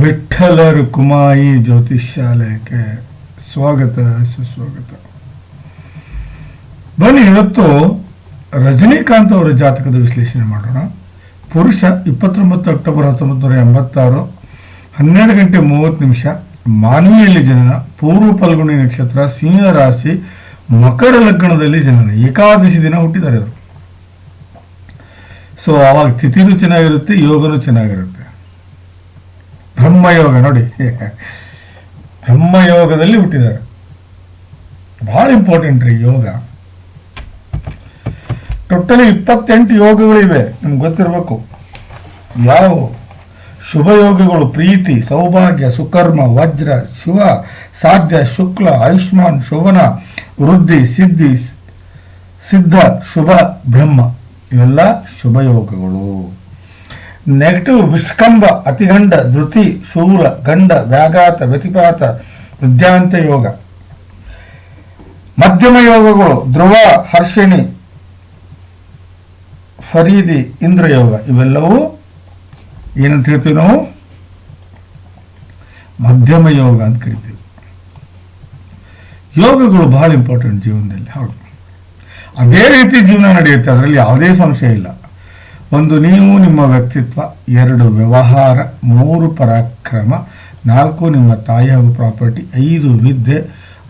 ವಿಠ್ಠಲ ರುಕುಮಾಯಿ ಜ್ಯೋತಿಷ್ಯಾಲಯಕ್ಕೆ ಸ್ವಾಗತ, ಸುಸ್ವಾಗತ. ಬನ್ನಿ, ಇವತ್ತು ರಜನಿಕಾಂತ್ ಅವರ ಜಾತಕದ ವಿಶ್ಲೇಷಣೆ ಮಾಡೋಣ. ಪುರುಷ ಇಪ್ಪತ್ತೊಂಬತ್ತು ಅಕ್ಟೋಬರ್ ಹತ್ತೊಂಬತ್ತು ನೂರ ಎಂಬತ್ತಾರು, ಹನ್ನೆರಡು ಗಂಟೆ ಮೂವತ್ತು ನಿಮಿಷ, ಮಾನವಿಯಲ್ಲಿ ಜನನ, ಪೂರ್ವ ಫಲ್ಗುಣಿ ನಕ್ಷತ್ರ, ಸಿಂಹ ರಾಶಿ, ಮಕರ ಲಗ್ನದಲ್ಲಿ ಜನನ. ಏಕಾದಶಿ ದಿನ ಹುಟ್ಟಿದ್ದಾರೆ ಅವರು. ಸೊ ಅವಾಗ ತಿಥಿನೂ ಚೆನ್ನಾಗಿರುತ್ತೆ, ಯೋಗನೂ ಚೆನ್ನಾಗಿರುತ್ತೆ. ಬ್ರಹ್ಮಯೋಗ, ನೋಡಿ. ಬ್ರಹ್ಮಯೋಗದಲ್ಲಿ ಹುಟ್ಟಿದ್ದಾರೆ. ಬಹಳ ಇಂಪಾರ್ಟೆಂಟ್ ರೀ ಯೋಗ. ಟೋಟಲಿ ಇಪ್ಪತ್ತೆಂಟು ಯೋಗಗಳಿವೆ, ನಿಮ್ಗೆ ಗೊತ್ತಿರಬೇಕು. ಯಾವ? ಶುಭ ಯೋಗಗಳು, ಪ್ರೀತಿ, ಸೌಭಾಗ್ಯ, ಸುಕರ್ಮ, ವಜ್ರ, ಶಿವ, ಸಾಧ್ಯ, ಶುಕ್ಲ, ಆಯುಷ್ಮಾನ್, ಶೋಭನ, ವೃದ್ಧಿ, ಸಿದ್ಧಿ ಸಿದ್ಧ, ಶುಭ, ಬ್ರಹ್ಮ. ಇವೆಲ್ಲ ಶುಭ ಯೋಗಗಳು. ನೆಗೆಟಿವ್ ವಿಷ್ಕಂಬ ಅತಿಗಂಡ ಧೃತಿ, ಶೂಲ ಗಂಡ ವ್ಯಾಘಾತ, ವ್ಯತಿಪಾತ ವೃದ್ಧಾಂತ ಯೋಗ. ಮಧ್ಯಮ ಯೋಗಗಳು, ಧ್ರುವ, ಹರ್ಷಿಣಿ, ಫರೀದಿ ಇಂದ್ರಯೋಗ ಇವೆಲ್ಲವೂ ಏನಂತ ಹೇಳ್ತೀವಿ ನಾವು? ಮಧ್ಯಮ ಯೋಗ ಅಂತ ಕರಿತೀವಿ. ಯೋಗಗಳು ಬಹಳ ಇಂಪಾರ್ಟೆಂಟ್ ಜೀವನದಲ್ಲಿ. ಹೌದು. ಅದೇ ರೀತಿ ಜೀವನ ನಡೆಯುತ್ತೆ. ಅದರಲ್ಲಿ ಯಾವುದೇ ಸಂಶಯ ಇಲ್ಲ. ಒಂದು ನೀವು ನಿಮ್ಮ ವ್ಯಕ್ತಿತ್ವ, ಎರಡು ವ್ಯವಹಾರ, ಮೂರು ಪರಾಕ್ರಮ, ನಾಲ್ಕು ನಿಮ್ಮ ತಾಯಿ ಹಾಗೂ ಪ್ರಾಪರ್ಟಿ, ಐದು ವಿದ್ಯೆ,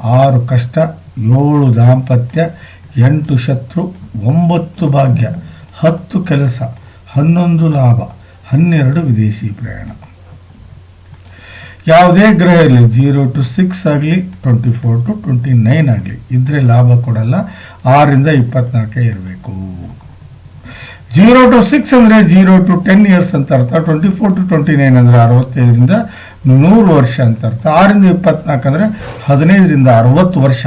ಆರು ಕಷ್ಟ, ಏಳು ದಾಂಪತ್ಯ, ಎಂಟು ಶತ್ರು, ಒಂಬತ್ತು ಭಾಗ್ಯ, ಹತ್ತು ಕೆಲಸ, ಹನ್ನೊಂದು ಲಾಭ, ಹನ್ನೆರಡು ವಿದೇಶಿ ಪ್ರಯಾಣ. ಯಾವುದೇ ಗ್ರಹ ಇರಲಿ ಜೀರೋ ಟು ಸಿಕ್ಸ್ ಆಗಲಿ, twenty four to twenty nine ಆಗಲಿ, ಇದ್ರೆ ಲಾಭ ಕೊಡಲ್ಲ. ಆರರಿಂದ ಇಪ್ಪತ್ನಾಲ್ಕೇ ಇರಬೇಕು. ಜೀರೋ ಟು ಸಿಕ್ಸ್ ಅಂದರೆ ಜೀರೋ ಟು ಟೆನ್ ಇಯರ್ಸ್ ಅಂತ ಅರ್ಥ. Twenty four to twenty nine ಅಂದರೆ ಅರವತ್ತೈದರಿಂದ ನೂರು ವರ್ಷ ಅಂತ ಅರ್ಥ. ಆರಿಂದ ಇಪ್ಪತ್ನಾಲ್ಕು ಅಂದರೆ ಹದಿನೈದರಿಂದ ಅರವತ್ತು ವರ್ಷ.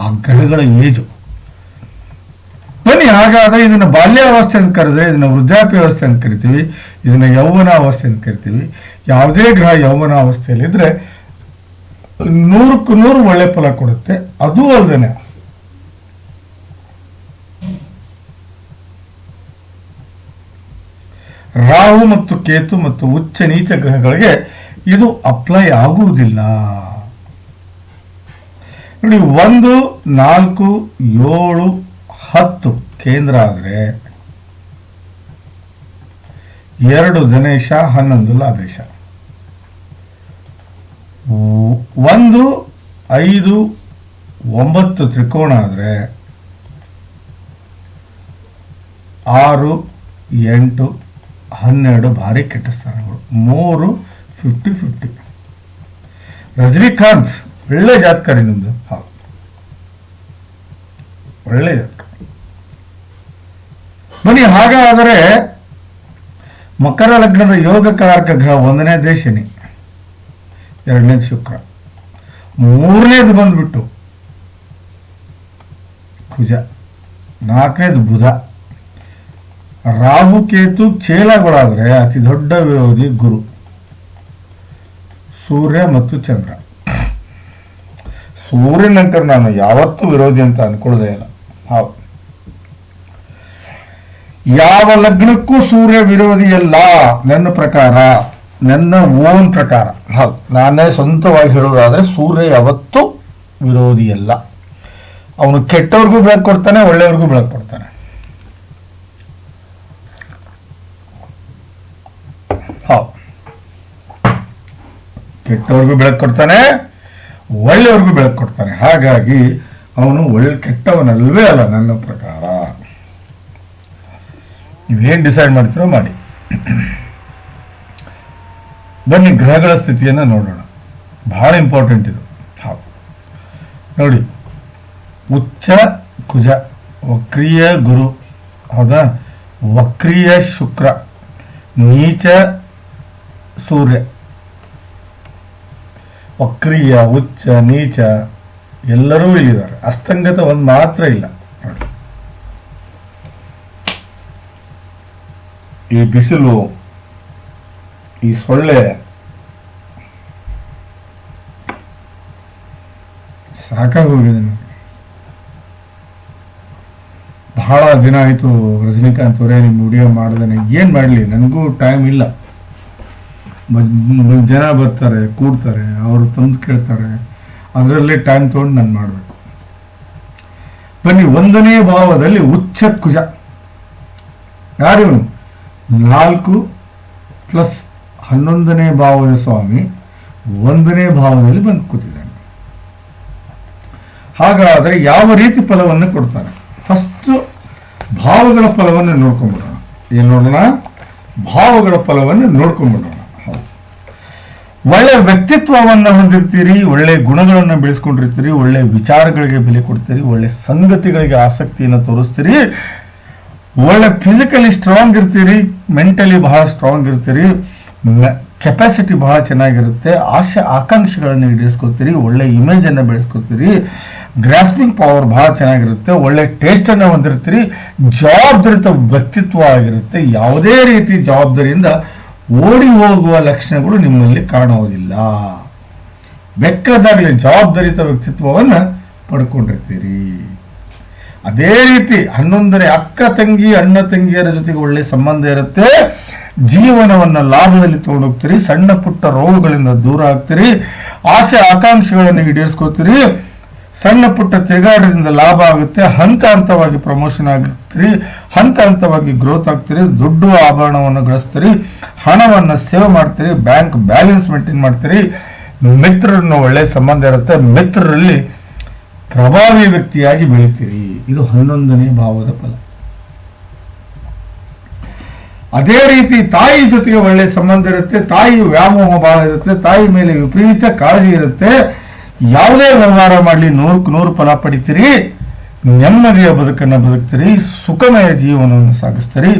ಆ ಗ್ರಹಗಳ ಏಜು. ಬನ್ನಿ, ಹಾಗಾದರೆ ಇದನ್ನು ಬಾಲ್ಯಾವಸ್ಥೆ ಅಂತ ಕರೆದ್ರೆ ಇದನ್ನು ವೃದ್ಧಾಪ್ಯ ವ್ಯವಸ್ಥೆ ಅಂತ ಕರಿತೀವಿ. ಇದನ್ನು ಯೌವನಾವಸ್ಥೆ ಅಂತ ಕರಿತೀವಿ. ಯಾವುದೇ ಗ್ರಹ ಯೌವನಾವಸ್ಥೆಯಲ್ಲಿದ್ರೆ ನೂರಕ್ಕೂ ನೂರು ಒಳ್ಳೆ ಫಲ ಕೊಡುತ್ತೆ. ಅದೂ ಅಲ್ಲದೇನೆ ರಾಹು ಮತ್ತು ಕೇತು ಮತ್ತು ಉಚ್ಚ ನೀಚ ಗ್ರಹಗಳಿಗೆ ಇದು ಅಪ್ಲೈ ಆಗುವುದಿಲ್ಲ. ನೋಡಿ, ಒಂದು, ನಾಲ್ಕು, ಏಳು, ಹತ್ತು ಕೇಂದ್ರ ಆದರೆ ಎರಡು ಗಣೇಶ ಹನ್ನೊಂದು ಲಾಭೇಶ. ಒಂದು, ಐದು, ಒಂಬತ್ತು ತ್ರಿಕೋಣ ಆದರೆ ಆರು, ಎಂಟು ಹನ್ನೆರಡು ಭಾರಿ ಕೆಟ್ಟ ಸ್ಥಾನಗಳು. ಮೂರು ಫಿಫ್ಟಿ ಫಿಫ್ಟಿ ರಜನಿಕಾಂತ್, ಒಳ್ಳೆ ಜಾತಕರಿ ನಿಮ್ದು. ಹೌದು. ಒಳ್ಳೆ ಜಾತಕ. ಬನ್ನಿ, ಹಾಗಾದರೆ ಮಕರ ಲಗ್ನದ ಯೋಗಕಾರಕ ಗ್ರಹ ಒಂದನೇ ದೇಶನಿ ಎರಡನೇದು ಶುಕ್ರ, ಮೂರನೇದು ಬಂದ್ಬಿಟ್ಟು ಕುಜ, ನಾಲ್ಕನೇದು ಬುಧ. ರಾಹು ಕೇತು ಚೇಲಗಳಾದರೆ ಅತಿ ದೊಡ್ಡ ವಿರೋಧಿ ಗುರು. ಸೂರ್ಯ ಮತ್ತು ಚಂದ್ರ. ಸೂರ್ಯನಂತರ ನಾನು ಯಾವತ್ತೂ ವಿರೋಧಿ ಅಂತ ಅನ್ಕೊಳ್ಳೋದೇ ಇಲ್ಲ. ಹೌದು ಯಾವ ಲಗ್ನಕ್ಕೂ ಸೂರ್ಯ ವಿರೋಧಿ ಅಲ್ಲ, ನನ್ನ ಪ್ರಕಾರ, ನನ್ನ ಓನ್ ಪ್ರಕಾರ. ಹೌದು ನಾನೇ ಸ್ವಂತವಾಗಿ ಹೇಳೋದಾದ್ರೆ ಸೂರ್ಯ ಯಾವತ್ತೂ ವಿರೋಧಿಯಲ್ಲ ಅವನು ಕೆಟ್ಟವ್ರಿಗೂ ಬೆಳಕು ಕೊಡ್ತಾನೆ ಒಳ್ಳೆಯವ್ರಿಗೂ ಬೆಳಕು ಕೊಡ್ತಾನೆ ಹೌದು ಕೆಟ್ಟವ್ರಿಗೂ ಬೆಳಕು ಕೊಡ್ತಾನೆ, ಒಳ್ಳೆಯವ್ರಿಗೂ ಬೆಳಕು ಕೊಡ್ತಾನೆ. ಹಾಗಾಗಿ ಅವನು ಒಳ್ಳೆ ಕೆಟ್ಟವನಲ್ವೇ ಅಲ್ಲ ನನ್ನ ಪ್ರಕಾರ. ನೀವೇನು ಡಿಸೈಡ್ ಮಾಡ್ತೀರೋ ಮಾಡಿ. ಬನ್ನಿ, ಗ್ರಹಗಳ ಸ್ಥಿತಿಯನ್ನು ನೋಡೋಣ. ಬಹಳ ಇಂಪಾರ್ಟೆಂಟ್ ಇದು. ಹಾ ನೋಡಿ, ಉಚ್ಚ, ಕುಜ, ವಕ್ರೀಯ ಗುರು, ಹೌದಾ? ವಕ್ರೀಯ ಶುಕ್ರ, ನೀಚ, ಸೂರ್ಯ. ವಕ್ರೀಯ, ಉಚ್ಚ, ನೀಚ ಎಲ್ಲರೂ ಇಲ್ಲಿದ್ದಾರೆ. ಅಸ್ತಂಗತ ಒಂದು ಮಾತ್ರ ಇಲ್ಲ. ಈ ಬಿಸಿಲು, ಈ ಸೊಳ್ಳೆ, ಸಾಕಾಗೋಗಿದೆ ಬಹಳ ದಿನ ಆಯಿತು ರಜನಿಕಾಂತ್ ಅವರೇ ನಿಮ್ಮ ವಿಡಿಯೋ ಮಾಡಿದೆ, ಏನು ಮಾಡಲಿ? ನನಗೂ ಟೈಮ್ ಇಲ್ಲ. ಜನ ಬರ್ತಾರೆ, ಕೂಡ್ತಾರೆ, ಅವರು ತಂದು ಕೇಳ್ತಾರೆ. ಅದರಲ್ಲೇ ಟೈಮ್ ತೊಗೊಂಡು ನಾನು ಮಾಡಬೇಕು. ಬನ್ನಿ, ಒಂದನೇ ಭಾವದಲ್ಲಿ ಉಚ್ಚ ಕುಜ ಯಾರು ಇವನು? ನಾಲ್ಕು ಪ್ಲಸ್ ಹನ್ನೊಂದನೇ ಭಾವದ ಸ್ವಾಮಿ ಒಂದನೇ ಭಾವದಲ್ಲಿ ಬಂದು ಕೂತಿದ್ದಾನೆ. ಹಾಗಾದರೆ ಯಾವ ರೀತಿ ಫಲವನ್ನು ಕೊಡ್ತಾರೆ? ಫಸ್ಟ್ ಭಾವಗಳ ಫಲವನ್ನು ನೋಡ್ಕೊಂಡ್ಬಿಡೋಣ. ಏನು ನೋಡೋಣ. ಭಾವಗಳ ಫಲವನ್ನು ನೋಡ್ಕೊಂಡ್ಬಿಡೋಣ. ಒಳ್ಳೆ ವ್ಯಕ್ತಿತ್ವವನ್ನು ಹೊಂದಿರ್ತೀರಿ, ಒಳ್ಳೆ ಗುಣಗಳನ್ನು ಬೆಳೆಸ್ಕೊಂಡಿರ್ತೀರಿ, ಒಳ್ಳೆ ವಿಚಾರಗಳಿಗೆ ಬೆಲೆ ಕೊಡ್ತೀರಿ, ಒಳ್ಳೆ ಸಂಗತಿಗಳಿಗೆ ಆಸಕ್ತಿಯನ್ನು ತೋರಿಸ್ತೀರಿ. ಒಳ್ಳೆ ಫಿಸಿಕಲಿ ಸ್ಟ್ರಾಂಗ್ ಇರ್ತೀರಿ ಮೆಂಟಲಿ ಬಹಳ ಸ್ಟ್ರಾಂಗ್ ಇರ್ತೀರಿ ಕೆಪಾಸಿಟಿ ಬಹಳ ಚೆನ್ನಾಗಿರುತ್ತೆ, ಆಶೆ ಆಕಾಂಕ್ಷೆಗಳನ್ನು ಈಡೇರಿಸ್ಕೊತೀರಿ, ಒಳ್ಳೆ ಇಮೇಜ್ ಅನ್ನು ಬೆಳೆಸ್ಕೊತೀರಿ ಗ್ರಾಸ್ಪಿಂಗ್ ಪವರ್ ಬಹಳ ಚೆನ್ನಾಗಿರುತ್ತೆ, ಒಳ್ಳೆ ಟೇಸ್ಟ್ ಅನ್ನು ಹೊಂದಿರ್ತೀರಿ ಜವಾಬ್ದಾರಿತ ವ್ಯಕ್ತಿತ್ವ ಆಗಿರುತ್ತೆ, ಯಾವುದೇ ರೀತಿ ಜವಾಬ್ದಾರಿಯಿಂದ ಓಡಿ ಹೋಗುವ ಲಕ್ಷಣಗಳು ನಿಮ್ಮಲ್ಲಿ ಕಾಣುವುದಿಲ್ಲ. ಬೆಕ್ಕದಾಗಲಿ ಜವಾಬ್ದಾರಿತ ವ್ಯಕ್ತಿತ್ವವನ್ನು ಪಡ್ಕೊಂಡಿರ್ತೀರಿ. ಅದೇ ರೀತಿ ಹನ್ನೊಂದನೇ ಅಕ್ಕ ತಂಗಿ, ಅಣ್ಣ ತಂಗಿಯರ ಜೊತೆಗೆ ಒಳ್ಳೆ ಸಂಬಂಧ ಇರುತ್ತೆ. ಜೀವನವನ್ನು ಲಾಭದಲ್ಲಿ ತಗೊಂಡೋಗ್ತೀರಿ. ಸಣ್ಣ ಪುಟ್ಟ ರೋಗಗಳಿಂದ ದೂರ ಆಗ್ತೀರಿ. ಆಸೆ, ಆಕಾಂಕ್ಷೆಗಳನ್ನು ಈಡೇರಿಸ್ಕೋತೀರಿ. ಸಣ್ಣ ಪುಟ್ಟ ತಿರುಗಾಡೋದ್ರಿಂದ ಲಾಭ ಆಗುತ್ತೆ, ಹಂತ ಹಂತವಾಗಿ ಪ್ರಮೋಷನ್ ಆಗುತ್ತೀರಿ ಹಂತ ಹಂತವಾಗಿ ಗ್ರೋತ್ ಆಗ್ತೀರಿ, ದುಡ್ಡು ಆಭರಣವನ್ನು ಗಳಿಸ್ತೀರಿ, ಹಣವನ್ನು ಸೇವ್ ಮಾಡ್ತೀರಿ ಬ್ಯಾಂಕ್ ಬ್ಯಾಲೆನ್ಸ್ ಮೇಂಟೈನ್ ಮಾಡ್ತೀರಿ. ಮಿತ್ರರನ್ನು ಒಳ್ಳೆ ಸಂಬಂಧ ಇರುತ್ತೆ, ಮಿತ್ರರಲ್ಲಿ ಪ್ರಭಾವಿ ವ್ಯಕ್ತಿಯಾಗಿ ಬೆಳಿತೀರಿ. ಇದು ಹನ್ನೊಂದನೇ ಭಾವದ ಫಲ. ಅದೇ ರೀತಿ ತಾಯಿ ಜೊತೆಗೆ ಒಳ್ಳೆ ಸಂಬಂಧ ಇರುತ್ತೆ, ತಾಯಿ ವ್ಯಾಮೋಹ ಬಹಳ ಇರುತ್ತೆ, ತಾಯಿ ಮೇಲೆ ವಿಪರೀತ ಕಾಳಜಿ ಇರುತ್ತೆ. ಯಾವುದೇ ವ್ಯವಹಾರ ಮಾಡಲಿ ನೂರಕ್ಕೆ ನೂರು ಫಲ ಪಡಿತೀರಿ, ನೆಮ್ಮದಿಯ ಬದುಕನ್ನು ಬದುಕ್ತೀರಿ, ಸುಖಮಯ ಜೀವನವನ್ನು ಸಾಗಿಸ್ತೀರಿ,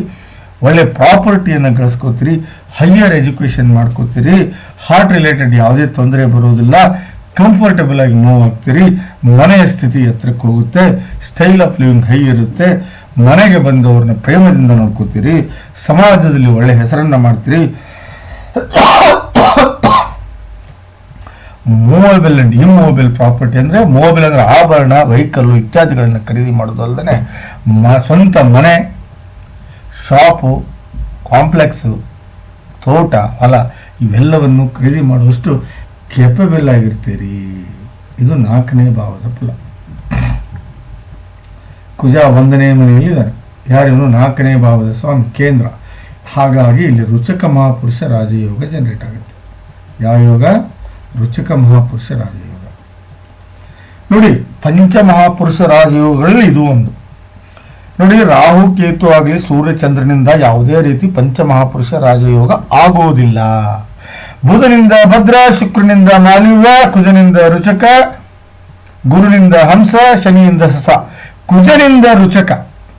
ಒಳ್ಳೆ ಪ್ರಾಪರ್ಟಿಯನ್ನು ಗಳಿಸ್ಕೋತೀರಿ ಹೈಯರ್ ಎಜುಕೇಷನ್ ಮಾಡ್ಕೋತೀರಿ ಹಾರ್ಟ್ ರಿಲೇಟೆಡ್ ಯಾವುದೇ ತೊಂದರೆ ಬರೋದಿಲ್ಲ ಕಂಫರ್ಟಬಲ್ ಆಗಿ ಮೂವ್ ಆಗ್ತೀರಿ ಮನೆಯ ಸ್ಥಿತಿ ಎತ್ತರಕ್ಕೆ ಹೋಗುತ್ತೆ ಸ್ಟೈಲ್ ಆಫ್ ಲಿವಿಂಗ್ ಹೈ ಇರುತ್ತೆ, ಮನೆಗೆ ಬಂದವ್ರನ್ನ ಪ್ರೇಮದಿಂದ ನೋಡ್ಕೋತೀರಿ, ಸಮಾಜದಲ್ಲಿ ಒಳ್ಳೆ ಹೆಸರನ್ನ ಮಾಡ್ತೀರಿ. ಮೂವಬಲ್ ಅಂಡ್ ಇಮ್ಮೂವಬಲ್ ಪ್ರಾಪರ್ಟಿ ಅಂದ್ರೆ ಮೂವಬಲ್ ಅಂದ್ರೆ ಆಭರಣ ವೆಹಿಕಲ್ ಇತ್ಯಾದಿಗಳನ್ನ ಖರೀದಿ ಮಾಡೋದು ಅಲ್ಲದೆ ಸ್ವಂತ ಮನೆ ಶಾಪು ಕಾಂಪ್ಲೆಕ್ಸು ತೋಟ, ಹೊಲ ಇವೆಲ್ಲವನ್ನು ಖರೀದಿ ಮಾಡುವಷ್ಟು ಕೆಪಬಲ್ ಆಗಿರ್ತೀರಿ. ಇದು ನಾಲ್ಕನೇ ಭಾವದ ಫಲ ಕುಜ ಒಂದನೇ ಮನೆಯಲ್ಲಿ ಇದ್ದಾನೆ ಯಾರಿವನು ನಾಲ್ಕನೇ ಭಾವದ ಸ್ವಾಮಿ ಕೇಂದ್ರ. ಹಾಗಾಗಿ ಇಲ್ಲಿ ರುಚಕ ಮಹಾಪುರುಷ ರಾಜಯೋಗ ಜನರೇಟ್ ಆಗುತ್ತೆ. ಯಾವ ಯೋಗ? ರುಚಕ ಮಹಾಪುರುಷ ರಾಜಯೋಗ ನೋಡಿ ಪಂಚ ಮಹಾಪುರುಷ ರಾಜಯೋಗಗಳಲ್ಲಿ ಇದು ಒಂದು. ನೋಡಿ, ರಾಹು, ಕೇತು ಆಗಲಿ ಸೂರ್ಯ ಚಂದ್ರನಿಂದ ಯಾವುದೇ ರೀತಿ ಪಂಚ ಮಹಾಪುರುಷ ರಾಜಯೋಗ ಆಗುವುದಿಲ್ಲ. ಬುಧನಿಂದ ಭದ್ರ, ಶುಕ್ರನಿಂದ ಮಾಲಿವ್ಯ ಕುಜನಿಂದ ರುಚಕ, ಗುರುನಿಂದ ಹಂಸ, ಶನಿಯಿಂದ ಸಸ. ಕುಜನಿಂದ ರುಚಕ,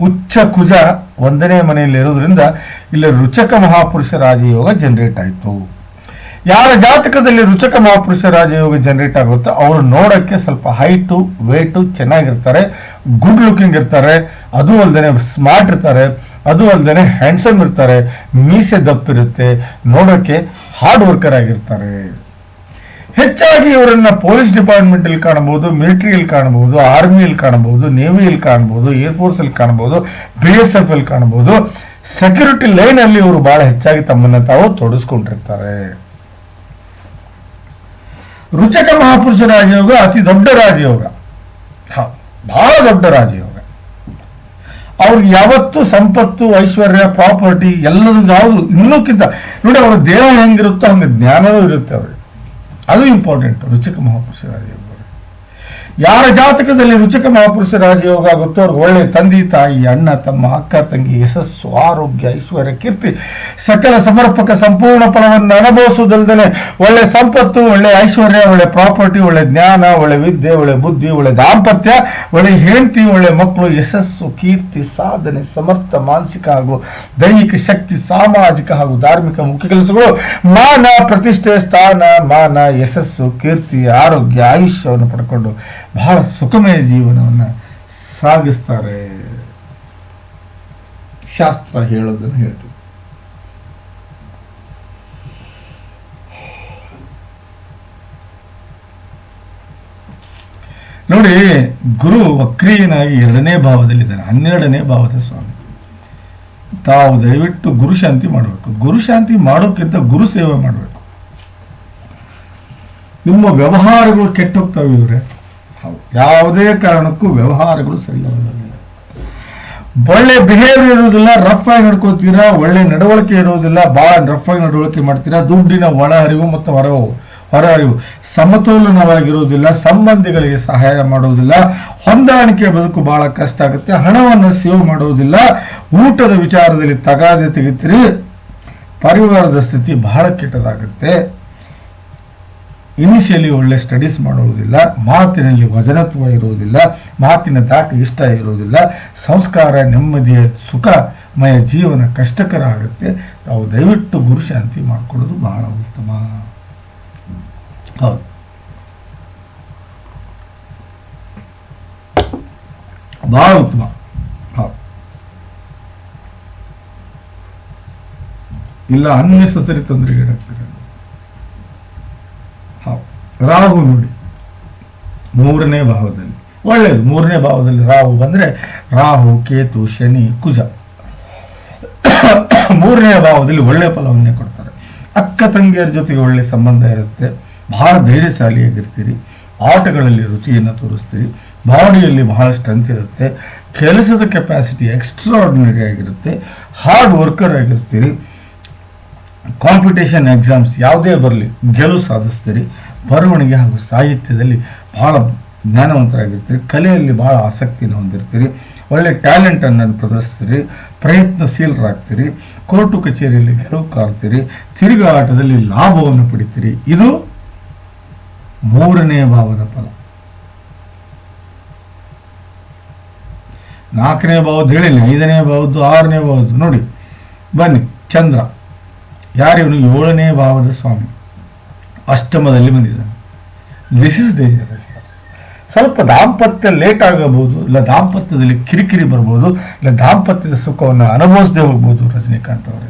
ಉಚ್ಚ ಕುಜ ಒಂದನೇ ಮನೆಯಲ್ಲಿ ಇರೋದ್ರಿಂದ ಇಲ್ಲಿ ರುಚಕ ಮಹಾಪುರುಷ ರಾಜಯೋಗ ಜನರೇಟ್ ಆಯಿತು. ಯಾರ ಜಾತಕದಲ್ಲಿ ರುಚಕ ಮಹಾಪುರುಷ ರಾಜಯೋಗ ಜನರೇಟ್ ಆಗುತ್ತೋ ಅವರು ನೋಡಕ್ಕೆ ಸ್ವಲ್ಪ ಹೈಟು ವೇಟು ಚೆನ್ನಾಗಿರ್ತಾರೆ ಗುಡ್ ಲುಕಿಂಗ್ ಇರ್ತಾರೆ, ಅದು ಅಲ್ಲದೆ ಸ್ಮಾರ್ಟ್ ಇರ್ತಾರೆ, ಅದು ಅಲ್ಲದೆ ಹ್ಯಾಂಡ್ಸಮ್ ಇರ್ತಾರೆ, ಮೀಸೆ ದಪ್ಪಿರುತ್ತೆ, ನೋಡೋಕ್ಕೆ ಹಾರ್ಡ್ ವರ್ಕರ್ ಆಗಿರ್ತಾರೆ. ಹೆಚ್ಚಾಗಿ ಇವರನ್ನ ಪೊಲೀಸ್ ಡಿಪಾರ್ಟ್ಮೆಂಟ್ ಅಲ್ಲಿ ಕಾಣಬಹುದು ಮಿಲಿಟರಿಯಲ್ಲಿ ಕಾಣಬಹುದು ಆರ್ಮಿಯಲ್ಲಿ ಕಾಣಬಹುದು ನೇವಿಯಲ್ಲಿ ಕಾಣಬಹುದು ಏರ್ಫೋರ್ಸ್ ಅಲ್ಲಿ ಕಾಣಬಹುದು ಬಿ ಎಸ್ ಎಫ್ ಅಲ್ಲಿ ಕಾಣಬಹುದು. ಸೆಕ್ಯೂರಿಟಿ ಲೈನ್ ಅಲ್ಲಿ ಇವರು ಬಹಳ ಹೆಚ್ಚಾಗಿ ತಮ್ಮನ್ನ ತಾವು ತೊಡಸ್ಕೊಂಡಿರ್ತಾರೆ. ರುಚಕ ಮಹಾಪುರುಷ ರಾಜಯೋಗ ಅತಿ ದೊಡ್ಡ ರಾಜಯೋಗ. ಬಹಳ ದೊಡ್ಡ ರಾಜಯೋಗ. ಅವ್ರಿಗೆ ಯಾವತ್ತು ಸಂಪತ್ತು, ಐಶ್ವರ್ಯ, ಪ್ರಾಪರ್ಟಿ ಎಲ್ಲದೂ ಯಾವುದು ಇನ್ನೂಕ್ಕಿಂತ ನೋಡಿ, ಅವ್ರ ದೇಹ ಹೆಂಗಿರುತ್ತೋ ಹಂಗೆ ಜ್ಞಾನವೂ ಇರುತ್ತೆ ಅವ್ರಿಗೆ. ಅದು ಇಂಪಾರ್ಟೆಂಟ್ ರುಚಕ ಮಹಾಪುರುಷ ರಾಜಯೋಗ. ಯಾರ ಜಾತಕದಲ್ಲಿ ರುಚಕ ಮಹಾಪುರುಷ ರಾಜಯೋಗ ಆಗುತ್ತೋ ಅವ್ರಿಗೆ ಒಳ್ಳೆ ತಂದೆ, ತಾಯಿ, ಅಣ್ಣ, ತಮ್ಮ, ಅಕ್ಕ, ತಂಗಿ, ಯಶಸ್ಸು, ಆರೋಗ್ಯ, ಐಶ್ವರ್ಯ, ಕೀರ್ತಿ, ಸಕಲ ಸಮರ್ಪಕ ಸಂಪೂರ್ಣ ಫಲವನ್ನು ಅನುಭವಿಸುವುದಲ್ಲದೆ ಒಳ್ಳೆ ಸಂಪತ್ತು, ಒಳ್ಳೆ ಐಶ್ವರ್ಯ, ಒಳ್ಳೆ ಪ್ರಾಪರ್ಟಿ, ಒಳ್ಳೆ ಜ್ಞಾನ, ಒಳ್ಳೆ ವಿದ್ಯೆ, ಒಳ್ಳೆ ಬುದ್ಧಿ, ಒಳ್ಳೆ ದಾಂಪತ್ಯ, ಒಳ್ಳೆ ಹೆಂಡತಿ, ಒಳ್ಳೆ ಮಕ್ಕಳು, ಯಶಸ್ಸು, ಕೀರ್ತಿ, ಸಾಧನೆ, ಸಮರ್ಥ, ಮಾನಸಿಕ ಹಾಗೂ ದೈಹಿಕ ಶಕ್ತಿ, ಸಾಮಾಜಿಕ ಹಾಗೂ ಧಾರ್ಮಿಕ ಮುಖ್ಯ ಕೆಲಸಗಳು. ಮಾನ, ಪ್ರತಿಷ್ಠೆ, ಸ್ಥಾನ, ಮಾನ, ಯಶಸ್ಸು, ಕೀರ್ತಿ, ಆರೋಗ್ಯ, ಆಯುಷ್ಯವನ್ನು ಪಡ್ಕೊಂಡು ಬಹಳ ಸುಖಮಯ ಜೀವನವನ್ನು ಸಾಗಿಸ್ತಾರೆ. ಶಾಸ್ತ್ರ ಹೇಳೋದನ್ನು ಹೇಳ್ತೀವಿ ನೋಡಿ, ಗುರು ವಕ್ರೀಯನಾಗಿ ಎರಡನೇ ಭಾವದಲ್ಲಿದ್ದಾನೆ, ಹನ್ನೆರಡನೇ ಭಾವದ ಸ್ವಾಮಿ. ತಾವು ದಯವಿಟ್ಟು ಗುರು ಶಾಂತಿ ಮಾಡಬೇಕು. ಗುರು ಶಾಂತಿ ಮಾಡೋಕ್ಕಿಂತ ಗುರು ಸೇವೆ ಮಾಡಬೇಕು. ನಿಮ್ಮ ವ್ಯವಹಾರಗಳು ಕೆಟ್ಟೋಗ್ತಾವೆ ಇವರೇ. ಯಾವುದೇ ಕಾರಣಕ್ಕೂ ವ್ಯವಹಾರಗಳು ಸರಿಯಾಗಿಲ್ಲ. ಒಳ್ಳೆ ಬಿಹೇವಿಯರ್ ಇರೋದಿಲ್ಲ ರಫ್ ಆಗಿ ನಡ್ಕೋತೀರಾ, ಒಳ್ಳೆ ನಡವಳಿಕೆ ಇರೋದಿಲ್ಲ ಬಹಳ ರಫ್ ಆಗಿ ನಡವಳಿಕೆ ಮಾಡ್ತೀರಾ, ದುಡ್ಡಿನ ಒಳಹರಿವು ಮತ್ತು ಹೊರ ಹೊರಹರಿವು ಸಮತೋಲನವಾಗಿರುವುದಿಲ್ಲ, ಸಂಬಂಧಿಗಳಿಗೆ ಸಹಾಯ ಮಾಡುವುದಿಲ್ಲ, ಹೊಂದಾಣಿಕೆ ಬದುಕು ಬಹಳ ಕಷ್ಟ ಆಗುತ್ತೆ, ಹಣವನ್ನು ಸೇವ್ ಮಾಡುವುದಿಲ್ಲ, ಊಟದ ವಿಚಾರದಲ್ಲಿ ತಗಾದೆ ತೆಗಿತೀರಿ, ಪರಿವಾರದ ಸ್ಥಿತಿ ಬಹಳ ಕೆಟ್ಟದಾಗುತ್ತೆ. ಇನಿಷಿಯಲಿ ಒಳ್ಳೆ ಸ್ಟಡೀಸ್ ಮಾಡುವುದಿಲ್ಲ, ಮಾತಿನಲ್ಲಿ ವಜನತ್ವ ಇರುವುದಿಲ್ಲ, ಮಾತಿನ ದಾಟಿ ಇಷ್ಟ ಇರುವುದಿಲ್ಲ, ಸಂಸ್ಕಾರ ನೆಮ್ಮದಿಯ ಸುಖಮಯ ಜೀವನ ಕಷ್ಟಕರ ಆಗುತ್ತೆ ತಾವು ದಯವಿಟ್ಟು ಗುರುಶಾಂತಿ ಮಾಡಿಕೊಳ್ಳೋದು ಬಹಳ ಉತ್ತಮ. ಹೌದು. ಬಹಳ ಉತ್ತಮ. ಹೌದು. ಇಲ್ಲ ಅನ್ನೆಸಸರಿ ತೊಂದರೆಗೀಡಾಗ್ತಾರೆ ರಾಹು ನೋಡಿ. ಮೂರನೇ ಭಾವದಲ್ಲಿ. ಒಳ್ಳೆಯದು ಮೂರನೇ ಭಾವದಲ್ಲಿ ರಾಹು ಬಂದರೆ ರಾಹು, ಕೇತು, ಶನಿ, ಕುಜ. ಮೂರನೇ ಭಾವದಲ್ಲಿ ಒಳ್ಳೆಯ ಫಲವನ್ನೇ ಕೊಡ್ತಾರೆ. ಅಕ್ಕ ತಂಗಿಯರ ಜೊತೆಗೆ ಒಳ್ಳೆಯ ಸಂಬಂಧ ಇರುತ್ತೆ. ಬಹಳ ಧೈರ್ಯಶಾಲಿಯಾಗಿರ್ತೀರಿ ಆಟಗಳಲ್ಲಿ ರುಚಿಯನ್ನು ತೋರಿಸ್ತೀರಿ. ಬಾಡಿಯಲ್ಲಿ ಬಹಳ ಸ್ಟ್ರೆಂತ್ ಇರುತ್ತೆ. ಕೆಲಸದ ಕೆಪಾಸಿಟಿ ಎಕ್ಸ್ಟ್ರಾರ್ಡಿನರಿ ಆಗಿರುತ್ತೆ. ಹಾರ್ಡ್ ವರ್ಕರ್ ಆಗಿರ್ತೀರಿ. ಕಾಂಪಿಟೇಷನ್ ಎಕ್ಸಾಮ್ಸ್ ಯಾವುದೇ ಬರಲಿ, ಗೆಲುವು ಸಾಧಿಸ್ತೀರಿ. ಬರವಣಿಗೆ ಹಾಗೂ ಸಾಹಿತ್ಯದಲ್ಲಿ ಬಹಳ ಜ್ಞಾನವಂತರಾಗಿರ್ತೀರಿ, ಕಲೆಯಲ್ಲಿ ಬಹಳ ಆಸಕ್ತಿಯನ್ನು ಹೊಂದಿರ್ತೀರಿ, ಒಳ್ಳೆ ಟ್ಯಾಲೆಂಟ್ ಅನ್ನೋದು ಪ್ರದರ್ಶಿಸ್ತೀರಿ ಪ್ರಯತ್ನಶೀಲರಾಗ್ತೀರಿ ಕೋರ್ಟು ಕಚೇರಿಯಲ್ಲಿ ಗೆಲುವು ಕಾಡ್ತೀರಿ ತಿರುಗಾಟದಲ್ಲಿ ಲಾಭವನ್ನು ಪಡಿತೀರಿ. ಇದು ಮೂರನೇ ಭಾವದ ಫಲ. ನಾಲ್ಕನೇ ಭಾವದ್ದು ಹೇಳಿಲ್ಲ ಐದನೇ ಭಾವದ್ದು, ಆರನೇ ಭಾವದ್ದು ನೋಡಿ. ಬನ್ನಿ, ಚಂದ್ರ. ಯಾರಿವನು ಏಳನೇ ಭಾವದ ಸ್ವಾಮಿ. ಅಷ್ಟಮದಲ್ಲಿ ಬಂದಿದ್ದಾನೆ ದಿಸ್ ಇಸ್ ಡೇಂಜರಸ್ ಸ್ವಲ್ಪ ದಾಂಪತ್ಯ ಲೇಟ್ ಆಗಬಹುದು, ಇಲ್ಲ ದಾಂಪತ್ಯದಲ್ಲಿ ಕಿರಿಕಿರಿ ಬರ್ಬೋದು, ಇಲ್ಲ ದಾಂಪತ್ಯದ ಸುಖವನ್ನು ಅನುಭವಿಸದೆ ಹೋಗ್ಬೋದು ರಜನಿಕಾಂತ್ ಅವರೇ.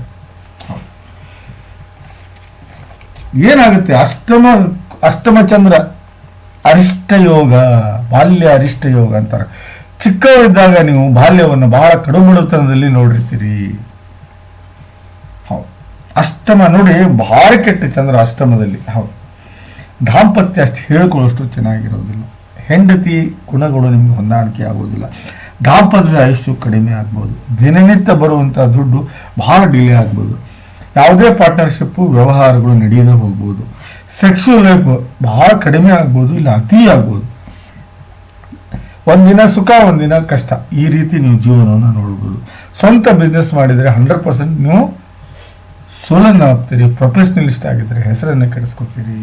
ಏನಾಗುತ್ತೆ? ಅಷ್ಟಮ ಅಷ್ಟಮ ಚಂದ್ರ ಅರಿಷ್ಟ ಯೋಗ, ಬಾಲ್ಯ ಅರಿಷ್ಟ ಯೋಗ ಅಂತಾರೆ. ಚಿಕ್ಕವರಿದ್ದಾಗ ನೀವು ಬಾಲ್ಯವನ್ನು ಬಹಳ ಕಡುಮಡುತನದಲ್ಲಿ ನೋಡಿರ್ತೀರಿ. ಅಷ್ಟಮ ನೋಡಿ ಭಾರಿ ಕೆಟ್ಟ ಚಂದ್ರ ಅಷ್ಟಮದಲ್ಲಿ. ಹೌದು. ದಾಂಪತ್ಯ ಅಷ್ಟು ಹೇಳ್ಕೊಳ್ಳೋಷ್ಟು ಚೆನ್ನಾಗಿರೋದಿಲ್ಲ. ಹೆಂಡತಿ ಗುಣಗಳು ನಿಮ್ಗೆ ಹೊಂದಾಣಿಕೆ ಆಗೋದಿಲ್ಲ. ದಾಂಪತ್ಯದ ಆಯುಷ್ಯು ಕಡಿಮೆ ಆಗ್ಬೋದು. ದಿನನಿತ್ಯ ಬರುವಂಥ ದುಡ್ಡು ಬಹಳ ಡಿಲೇ ಆಗ್ಬೋದು. ಯಾವುದೇ ಪಾರ್ಟ್ನರ್ಶಿಪ್ಪು ವ್ಯವಹಾರಗಳು ನಡೆಯದೇ ಹೋಗ್ಬೋದು. ಸೆಕ್ಸುವಲ್ ಲೈಫ್ ಬಹಳ ಕಡಿಮೆ ಆಗ್ಬೋದು, ಇಲ್ಲ ಅತಿ ಆಗ್ಬೋದು. ಒಂದಿನ ಸುಖ, ಒಂದಿನ ಕಷ್ಟ. ಈ ರೀತಿ ನೀವು ಜೀವನವನ್ನು ನೋಡ್ಬೋದು. ಸ್ವಂತ ಬಿಸ್ನೆಸ್ ಮಾಡಿದರೆ ಹಂಡ್ರೆಡ್ ಪರ್ಸೆಂಟ್ ನೀವು ಸೋಲನ್ನು ಆಗ್ತೀರಿ ಪ್ರೊಫೆಷನಲಿಸ್ಟ್ ಆಗಿದ್ರೆ ಹೆಸರನ್ನು ಕೆಡಿಸ್ಕೊತೀರಿ?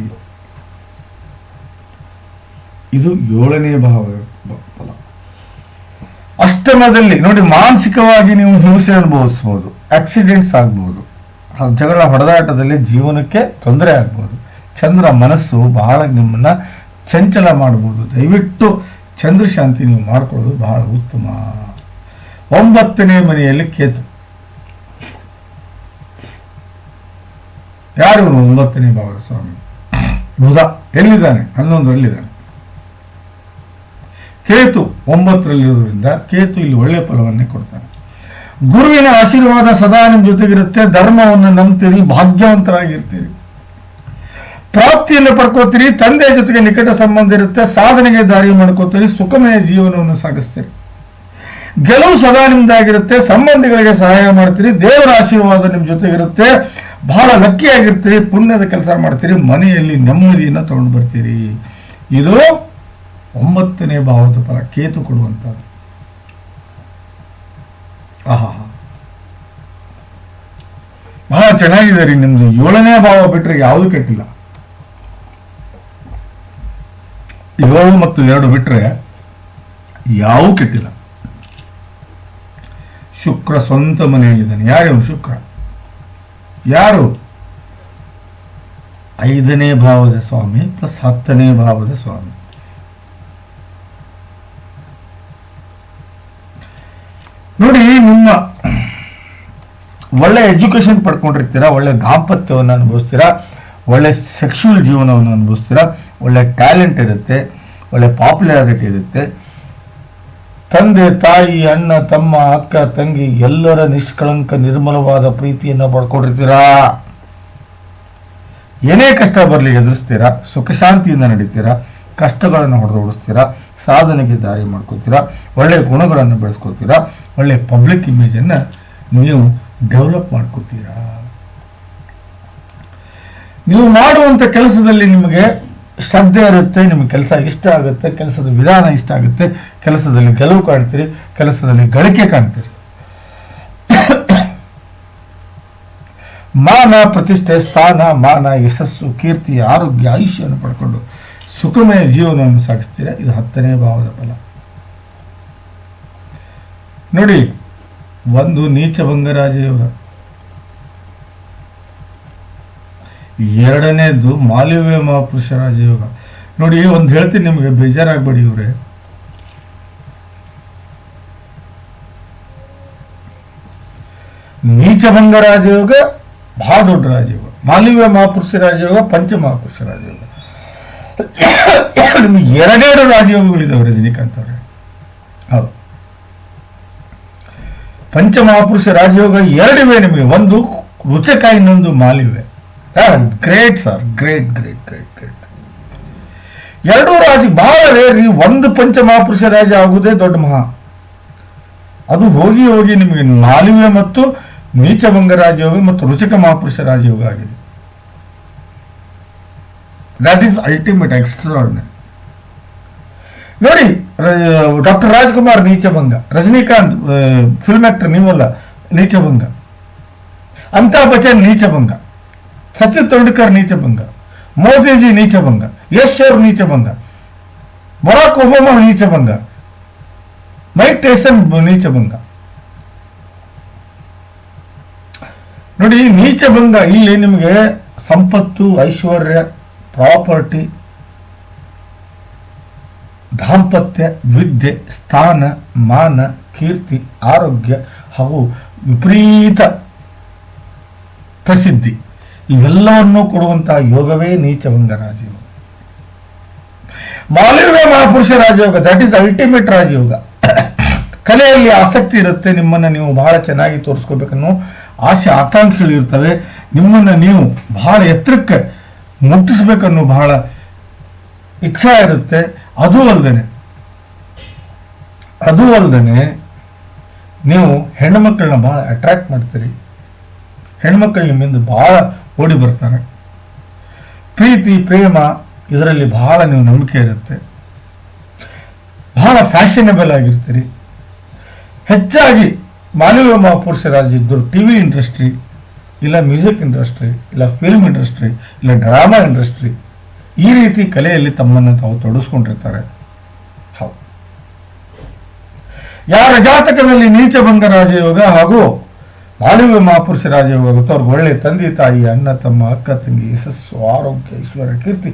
ಇದು ಏಳನೇ ಭಾವ ಫಲ ಅಷ್ಟಮದಲ್ಲಿ, ನೋಡಿ, ಮಾನಸಿಕವಾಗಿ ನೀವು ಹಿಂಸೆ ಅನುಭವಿಸ್ಬೋದು ಆಕ್ಸಿಡೆಂಟ್ಸ್ ಆಗ್ಬೋದು ಜಗಳ ಹೊಡೆದಾಟದಲ್ಲಿ ಜೀವನಕ್ಕೆ ತೊಂದರೆ ಆಗ್ಬೋದು. ಚಂದ್ರ ಮನಸ್ಸು ಬಹಳ ನಿಮ್ಮನ್ನ ಚಂಚಲ ಮಾಡ್ಬೋದು. ದಯವಿಟ್ಟು ಚಂದ್ರ ಶಾಂತಿ ನೀವು ಮಾಡ್ಕೊಳ್ಳೋದು ಬಹಳ ಉತ್ತಮ. ಒಂಬತ್ತನೇ ಮನೆಯಲ್ಲಿ ಕೇತು. ಯಾರು ಒಂಬತ್ತನೇ ಭಾವದ ಸ್ವಾಮಿ ಬುಧ. ಎಲ್ಲಿದ್ದಾನೆ? ಹನ್ನೊಂದರಲ್ಲಿದ್ದಾನೆ ಕೇತು ಒಂಬತ್ತರಲ್ಲಿರೋದ್ರಿಂದ ಕೇತು ಇಲ್ಲಿ ಒಳ್ಳೆಯ ಫಲವನ್ನೇ ಕೊಡ್ತಾನೆ. ಗುರುವಿನ ಆಶೀರ್ವಾದ ಸದಾ ನಿಮ್ಮ ಜೊತೆಗಿರುತ್ತೆ, ಧರ್ಮವನ್ನು ನಂಬ್ತೀರಿ, ಭಾಗ್ಯವಂತರಾಗಿರ್ತೀರಿ. ಪ್ರಾಪ್ತಿಯನ್ನು ಪಡ್ಕೋತೀರಿ, ತಂದೆಯ ಜೊತೆಗೆ ನಿಕಟ ಸಂಬಂಧ ಇರುತ್ತೆ, ಸಾಧನೆಗೆ ದಾರಿ ಮಾಡ್ಕೋತೀರಿ, ಸುಖಮಯ ಜೀವನವನ್ನು ಸಾಗಿಸ್ತೀರಿ. ಗೆಲುವು ಸದಾ ನಿಮ್ದಾಗಿರುತ್ತೆ ಸಂಬಂಧಿಗಳಿಗೆ ಸಹಾಯ ಮಾಡ್ತೀರಿ, ದೇವರ ಆಶೀರ್ವಾದ ನಿಮ್ಮ ಜೊತೆಗಿರುತ್ತೆ ಬಹಳ ಲಕ್ಕಿ ಆಗಿರ್ತೀರಿ ಪುಣ್ಯದ ಕೆಲಸ ಮಾಡ್ತೀರಿ, ಮನೆಯಲ್ಲಿ ನೆಮ್ಮದಿಯನ್ನು ತಗೊಂಡು ಬರ್ತೀರಿ. ಇದು ಒಂಬತ್ತನೇ ಭಾವದ ಫಲ, ಕೇತು ಕೊಡುವಂಥದ್ದು. ಆಹಾ. ಬಹಳ ಚೆನ್ನಾಗಿದೆ ರೀ ನಿಮ್ದು. ಏಳನೇ ಭಾವ ಬಿಟ್ರೆ ಯಾವುದು ಕೆಟ್ಟಿಲ್ಲ. ಏಳು ಮತ್ತು ಎರಡು ಬಿಟ್ರೆ ಯಾವೂ ಕೆಟ್ಟಿಲ್ಲ. ಶುಕ್ರ ಸ್ವಂತ ಮನೆಯಲ್ಲಿದ್ದಾನೆ ಯಾರು ಶುಕ್ರ. ಯಾರು? ಐದನೇ ಭಾವದ ಸ್ವಾಮಿ ಪ್ಲಸ್ ಹತ್ತನೇ ಭಾವದ ಸ್ವಾಮಿ. ನೋಡಿ, ನಿಮ್ಮ ಒಳ್ಳೆ ಎಜುಕೇಶನ್ ಪಡ್ಕೊಂಡಿರ್ತೀರಾ, ಒಳ್ಳೆ ದಾಂಪತ್ಯವನ್ನು ಅನುಭವಿಸ್ತೀರಾ, ಒಳ್ಳೆ ಸೆಕ್ಷುವಲ್ ಜೀವನವನ್ನು ಅನುಭವಿಸ್ತೀರಾ, ಒಳ್ಳೆ ಟ್ಯಾಲೆಂಟ್ ಇರುತ್ತೆ, ಒಳ್ಳೆ ಪಾಪ್ಯುಲಾರಿಟಿ ಇರುತ್ತೆ ತಂದೆ, ತಾಯಿ, ಅಣ್ಣ, ತಮ್ಮ, ಅಕ್ಕ, ತಂಗಿ, ಎಲ್ಲರ ನಿಷ್ಕಳಂಕ ನಿರ್ಮಲವಾದ ಪ್ರೀತಿಯನ್ನು ಪಡ್ಕೊಂಡಿರ್ತೀರಾ? ಏನೇ ಕಷ್ಟ ಬರಲಿ ಎದುರಿಸ್ತೀರಾ, ಸುಖ ಶಾಂತಿಯಿಂದ ನಡೀತೀರಾ, ಕಷ್ಟಗಳನ್ನು ಹೊಡೆದು ಓಡಿಸ್ತೀರಾ, ಸಾಧನೆಗೆ ದಾರಿ ಮಾಡ್ಕೋತೀರಾ ಒಳ್ಳೆಯ ಗುಣಗಳನ್ನು ಬೆಳೆಸ್ಕೋತೀರಾ ಒಳ್ಳೆಯ ಪಬ್ಲಿಕ್ ಇಮೇಜನ್ನು ನೀವು ಡೆವಲಪ್ ಮಾಡ್ಕೋತೀರಾ? ನೀವು ಮಾಡುವಂಥ ಕೆಲಸದಲ್ಲಿ ನಿಮಗೆ ಶ್ರದ್ಧೆ ಇರುತ್ತೆ, ನಿಮಗೆ ಕೆಲಸ ಇಷ್ಟ ಆಗುತ್ತೆ, ಕೆಲಸದ ವಿಧಾನ ಇಷ್ಟ ಆಗುತ್ತೆ, ಕೆಲಸದಲ್ಲಿ ಗೆಲುವು ಕಾಣ್ತೀರಿ, ಕೆಲಸದಲ್ಲಿ ಗಳಿಕೆ ಕಾಣ್ತೀರಿ. ಮಾನ ಪ್ರತಿಷ್ಠೆ, ಸ್ಥಾನ, ಮಾನ, ಯಶಸ್ಸು, ಕೀರ್ತಿ, ಆರೋಗ್ಯ, ಆಯುಷ್ಯವನ್ನು ಪಡ್ಕೊಂಡು ಸುಖಮಯ ಜೀವನವನ್ನು ಸಾಗಿಸ್ತೀರ? ಇದು ಹತ್ತನೇ ಭಾವದ ಫಲ. ನೋಡಿ, ಒಂದು ನೀಚ ರಾಜಯೋಗ ಎರಡನೇದು ಮಾಲಿವ್ಯ ಮಹಾಪುರುಷ ರಾಜಯೋಗ. ನೋಡಿ, ಒಂದು ಹೇಳ್ತೀನಿ ನಿಮಗೆ, ಬೇಜಾರಾಗ್ಬೇಡಿ ಇವ್ರೆ. ನೀಚಭಂಗ ರಾಜಯೋಗ, ಬಹಳ ದೊಡ್ಡ ರಾಜಯೋಗ. ಮಾಲಿವ್ಯ ಮಹಾಪುರುಷ ರಾಜಯೋಗ, ಪಂಚ ಮಹಾಪುರುಷ ರಾಜಯೋಗ. ನಿಮ್ಗೆ ಎರಡೆರಡು ರಾಜಯೋಗಗಳಿದ್ದಾವೆ ರಜನಿಕಾಂತ್ ಅವರೇ. ಹೌದು. ಪಂಚಮಹಾಪುರುಷ ರಾಜಯೋಗ ಎರಡಿವೆ ನಿಮಗೆ, ಒಂದು ರುಚಕ, ಇನ್ನೊಂದು ಮಾಲಿವೆ great sir great great great great ಎರಡೂ ರಾಜ ಬಹಳ ರೇರ್ ಈ ಒಂದು ಪಂಚಮಹಾಪುರುಷ ರಾಜ ಆಗುವುದೇ ದೊಡ್ಡ ಮಹಾ. ಅದು ಹೋಗಿ ಹೋಗಿ ನಿಮಗೆ ನಾಲಿವೆ ಮತ್ತು ನೀಚಭಂಗ ರಾಜಯೋಗ ಮತ್ತು ರುಚಿಕ ಮಹಾಪುರುಷ ರಾಜಯೋಗ ಆಗಿದೆ. ದಟ್ ಈಸ್ ಅಲ್ಟಿಮೇಟ್ ಎಕ್ಸ್ಟ್ರಾರ್ಡಿನರಿ ನೋಡಿ ಡಾಕ್ಟರ್ ರಾಜ್ಕುಮಾರ್ ನೀಚಭಂಗ, ರಜನಿಕಾಂತ್ ಫಿಲ್ಮ್ ಆಕ್ಟರ್ ನೀವಲ್ಲ, ನೀಚಭಂಗ. ಅಮಿತಾಬ್ ಬಚ್ಚನ್ ನೀಚಭಂಗ. ಸಚಿನ್ ತೆಂಡೂಲ್ಕರ್ ನೀಚಭಂಗ ಮೋದಿಜಿ ನೀಚಭಂಗ ಯಶ್ ಅವ್ರ ನೀಚಭಂಗ ಬರಾಕ್ ಒಬಾಮಾ ನೀಚಭಂಗ ಮೈಕ್ ಟೇಸನ್ ನೀಚಭಂಗ ನೋಡಿ ನೀಚಭಂಗ ಇಲ್ಲಿ ನಿಮಗೆ ಸಂಪತ್ತು, ಐಶ್ವರ್ಯ, ಪ್ರಾಪರ್ಟಿ, ದಾಂಪತ್ಯ, ವಿದ್ಯೆ, ಸ್ಥಾನ, ಮಾನ, ಕೀರ್ತಿ, ಆರೋಗ್ಯ ಹಾಗೂ ವಿಪರೀತ ಪ್ರಸಿದ್ಧಿ. ಇವೆಲ್ಲವನ್ನೂ ಕೊಡುವಂತಹ ಯೋಗವೇ ನೀಚವಂಗ ರಾಜಯೋಗ ಮಾಲಿವ್ಯ ಮಹಾಪುರುಷ ರಾಜಯೋಗ ದಟ್ ಈಸ್ ಅಲ್ಟಿಮೇಟ್ ರಾಜಯೋಗ. ಕಲೆಯಲ್ಲಿ ಆಸಕ್ತಿ ಇರುತ್ತೆ, ನಿಮ್ಮನ್ನು ನೀವು ಬಹಳ ಚೆನ್ನಾಗಿ ತೋರಿಸ್ಕೋಬೇಕನ್ನೋ ಆಸೆ ಆಕಾಂಕ್ಷೆಗಳು ಇರ್ತವೆ. ನಿಮ್ಮನ್ನು ನೀವು ಬಹಳ ಎತ್ತರಕ್ಕೆ ಮುಟ್ಟಿಸ್ಬೇಕನ್ನೋ ಬಹಳ ಇಚ್ಛಾ ಇರುತ್ತೆ. ಅದು ಅಲ್ದೇನೆ ಅದು ಅಲ್ದೇನೆ ನೀವು ಹೆಣ್ಣು ಮಕ್ಕಳನ್ನ ಬಹಳ ಅಟ್ರಾಕ್ಟ್ ಮಾಡ್ತೀರಿ. ಹೆಣ್ಮಕ್ಳು ನಿಮ್ಮಿಂದ ಬಹಳ ಓಡಿ ಬರ್ತಾರೆ. ಪ್ರೀತಿ, ಪ್ರೇಮ ಇದರಲ್ಲಿ ಬಹಳ ನೀವು ನಂಬಿಕೆ ಇರುತ್ತೆ. ಬಹಳ ಫ್ಯಾಷನೇಬಲ್ ಆಗಿರ್ತೀರಿ. ಹೆಚ್ಚಾಗಿ ಮಾನವ ಮಹಾಪುರುಷ ರಾಜ ಇದ್ದರು ಟಿ ವಿ ಇಂಡಸ್ಟ್ರಿ, ಇಲ್ಲ ಮ್ಯೂಸಿಕ್ ಇಂಡಸ್ಟ್ರಿ, ಇಲ್ಲ ಫಿಲ್ಮ್ ಇಂಡಸ್ಟ್ರಿ, ಇಲ್ಲ ಡ್ರಾಮಾ ಇಂಡಸ್ಟ್ರಿ, ಈ ರೀತಿ ಕಲೆಯಲ್ಲಿ ತಮ್ಮನ್ನು ತಾವು ತೊಡಗಿಸ್ಕೊಂಡಿರ್ತಾರೆ ಹೌದು. ಯಾರ ಜಾತಕದಲ್ಲಿ ನೀಚಭಂಗ ರಾಜಯೋಗ ಹಾಗೂ ಮಾನವ ಮಹಾಪುರುಷ ರಾಜಯೋಗ ಗೊತ್ತು ಅವ್ರಿಗೆ ಒಳ್ಳೆ ತಂದೆ, ತಾಯಿ, ಅಣ್ಣ, ತಮ್ಮ, ಅಕ್ಕ, ತಂಗಿ, ಯಶಸ್ಸು, ಆರೋಗ್ಯ ಈಶ್ವರ ಕೀರ್ತಿ,